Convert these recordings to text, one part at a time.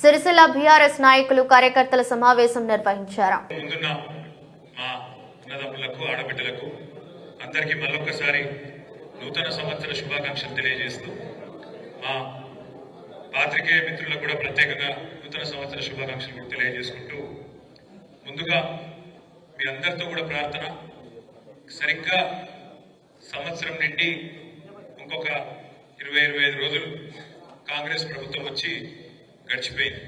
Sircilla BRS నాయకులు కార్యకర్తల సమావేశం నిర్వహించారు. ఆడబిడ్డలకు అందరికీ మళ్ళొక్కసారి నూతన సంవత్సర శుభాకాంక్షలు తెలియజేస్తూ మా పాత్రికేయ మిత్రులకు కూడా ప్రత్యేకంగా నూతన సంవత్సర శుభాకాంక్షలు కూడా తెలియజేసుకుంటూ ముందుగా మీ అందరితో కూడా ప్రార్థన సరిగ్గా సంవత్సరం నుండి ఇంకొక ఇరవై ఇరవై ఐదు రోజులు కాంగ్రెస్ ప్రభుత్వం వచ్చి గడిచిపోయింది.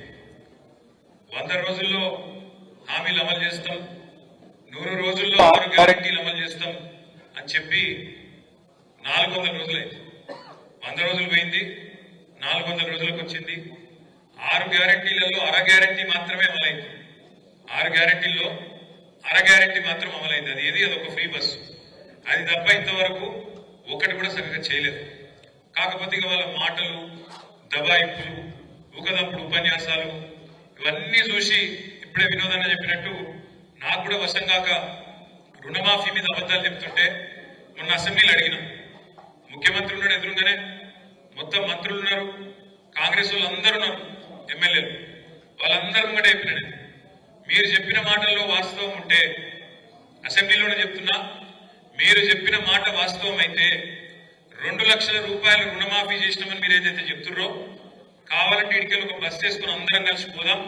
వంద రోజుల్లో హామీలు అమలు చేస్తాం. నూరు రోజుల్లో ఆరు గ్యారంటీలు అమలు చేస్తాం అని చెప్పి నాలుగు వందల రోజులైంది. వంద రోజులు పోయింది నాలుగు వందల రోజులకు వచ్చింది. ఆరు గ్యారంటీలలో అర గ్యారంటీ మాత్రమే అమలైంది. ఆరు గ్యారంటీల్లో అర గ్యారంటీ మాత్రం అమలైంది. అది ఏది? అది ఒక ఫ్రీ బస్సు అది తప్ప ఇంతవరకు ఒకటి కూడా సరిగ్గా చేయలేదు. కాకపోతే ఇక వాళ్ళ మాటలు దబాయింపులు ఊకదంపుడు ఉపన్యాసాలు ఇవన్నీ చూసి ఇప్పుడే వినోదన్న చెప్పినట్టు నాకు కూడా వశం కాక రుణమాఫీ మీద అబద్ధాలు చెప్తుంటే మొన్న అసెంబ్లీలో అడిగిన. ముఖ్యమంత్రి ఉన్నాడు ఎదురుగానే మొత్తం మంత్రులు ఉన్నారు కాంగ్రెస్ వాళ్ళు అందరూ ఉన్నారు ఎమ్మెల్యేలు. వాళ్ళందరూ కూడా చెప్పినాడు మీరు చెప్పిన మాటల్లో వాస్తవం ఉంటే అసెంబ్లీలోనే చెప్తున్నా. మీరు చెప్పిన మాట వాస్తవం అయితే రెండు లక్షల రూపాయలు రుణమాఫీ చేసినామని మీరు ఏదైతే చెప్తున్నారో కావాలంటే ఇడికెళ్ళి ఒక బస్ చేసుకుని అందరం కలిసి పోదాం.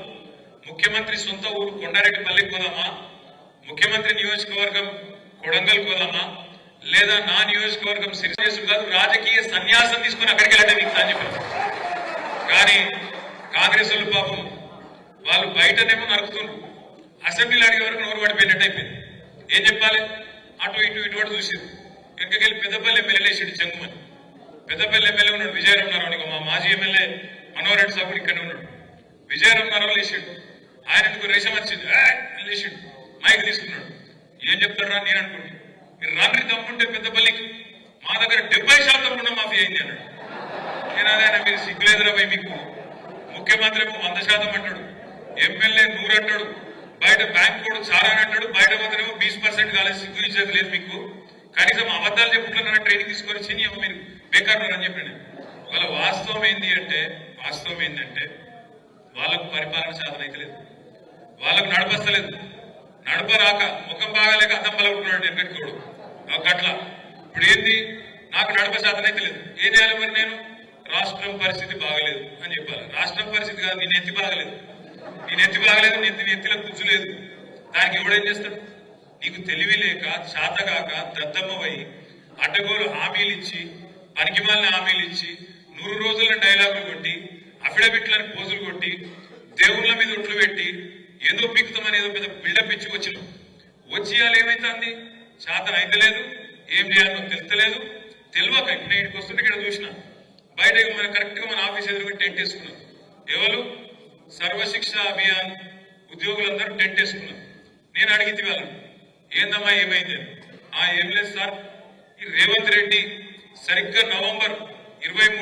ముఖ్యమంత్రి సొంత ఊరు కొండారెడ్డిపల్లికి పోదామా? ముఖ్యమంత్రి నియోజకవర్గం కొడంగల్ పోదామా? లేదా నా నియోజకవర్గం సిరిసేసు కాదు రాజకీయ సన్యాసం తీసుకుని అక్కడికి వెళ్ళండి మీకు కానీ కాంగ్రెస్ వాళ్ళు పాపం వాళ్ళు బయటనేమో నరుకుతున్నారు అసెంబ్లీలో అడిగే వరకు నోరు పడిపోయినట్టు అయిపోయింది. ఏం చెప్పాలి? అటు ఇటు ఇటు అటు చూసారు వెళ్ళి పెద్దపల్లి ఎమ్మెల్యే లేచాడు జంగుమని. పెద్దపల్లి ఎమ్మెల్యే ఉన్నాడు విజయరామనారావు మా మాజీ ఎమ్మెల్యే మనోహరెడ్డి సభ్యుడు ఇక్కడ ఉన్నాడు. విజయరామనారావు లేచాడు. ఆయన ఎందుకు రేషం వచ్చింది. "ఏ" లేచాడు. మైక్ తీసుకున్నాడు. ఏం చెప్తారా నేను అనుకుంటున్నాను మీరు రాత్రి తమ్ముంటే పెద్దపల్లికి మా దగ్గర డెబ్బై శాతం రుణమాఫీ అయింది అన్నాడు. నేను అదే మీరు సిగ్గులేదురా పోయి మీకు. ముఖ్యమంత్రి ఏమో వంద శాతం అంటాడు. ఎమ్మెల్యే నూరు అంటాడు. బయట బ్యాంక్ కూడా చాలా అంటాడు. బయట మాత్రమేమో బీస్ పర్సెంట్ కాలేదు సిగ్గు ఇచ్చేది లేదు మీకు. కనీసం అబద్ధాలు చెప్పుకుంటున్నా ట్రైనింగ్ తీసుకొని చిన్న మీరు బేకార్ అని చెప్పండి వాళ్ళ వాస్తవం ఏంటి అంటే వాస్తవం ఏంటంటే వాళ్ళకు పరిపాలన సాధనైతలేదు వాళ్ళకు నడపస్తలేదు నడపరాక ముఖం బాగాలేక అద్దం పలుకుంటున్నాడు నాకు అట్లా ఇప్పుడు ఏంది? నాకు నడప సాధనైతలేదు లేదు. ఏం చేయాలి మరి నేను? రాష్ట్రం పరిస్థితి బాగలేదు అని చెప్పాలి. రాష్ట్రం పరిస్థితి కాదు నీ ఎత్తి బాగలేదు. నీ ఎత్తి బాగలేదు నేను ఎత్తిలో కూర్చులేదు. దానికి ఎవడేం చేస్తాడు? నీకు తెలివి లేక శాతగాక దద్దమ్మవై అడ్డగోలు హామీలు ఇచ్చి పనికిమాలిన హామీలు ఇచ్చి నూరు రోజుల డైలాగులు కొట్టి అఫిడవిట్లను పోజులు కొట్టి దేవుళ్ళ మీద ఒట్లు పెట్టి ఏదో పిక్కుతామని ఏదో పెద్ద బిల్డప్ ఇచ్చి వచ్చిన వచ్చి ఇవాళ ఏమైతుంది? శాతం అయితలేదు ఏం చేయాలో తెలుస్తలేదు. తెలియక ఇప్పుడు ఇంటికి వస్తుంటే ఇక్కడ చూసిన. బయట మన కరెక్ట్గా మన ఆఫీస్ ఎదురుగా టెంట్ వేసుకున్నాం ఎవరు? సర్వశిక్ష అభియాన్ ఉద్యోగులందరూ టెంట్ వేసుకున్నారు. నేను అడిగితే వాళ్ళని ఏందమ్మా ఏమైంది? ఆ ఏం లేదు సార్. ఈ రేవంత్ రెడ్డి సరిగ్గా నవంబర్ ఇరవై